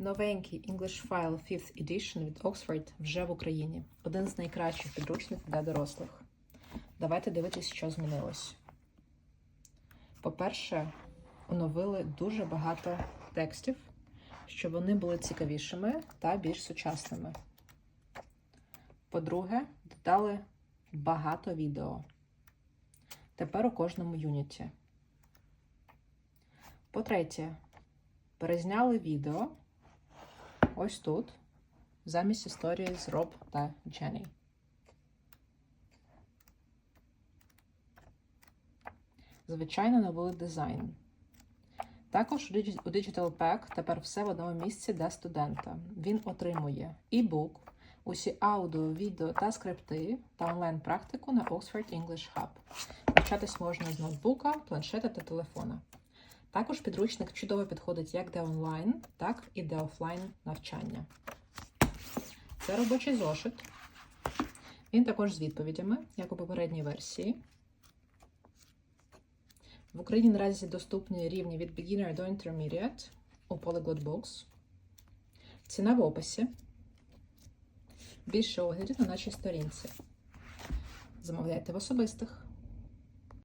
Новенький English File 5th Edition від Oxford вже в Україні. Один з найкращих підручників для дорослих. Давайте дивитись, що змінилось. По-перше, оновили дуже багато текстів, щоб вони були цікавішими та більш сучасними. По-друге, додали багато відео. Тепер у кожному юніті. По-третє, перезняли відео ось тут, замість історії з Роб та Дженні. Звичайно, новий дизайн. Також у Digital Pack тепер все в одному місці для студента. Він отримує e-book, усі аудіо, відео та скрипти та онлайн-практику на Oxford English Hub. Навчатись можна з ноутбука, планшета та телефона. Також підручник чудово підходить як для онлайн, так і для офлайн навчання. Це робочий зошит. Він також з відповідями, як у попередній версії. В Україні наразі доступні рівні від Beginner до Intermediate у Polyglot Books. Ціна в описі. Більше оглядів на нашій сторінці. Замовляйте в особистих.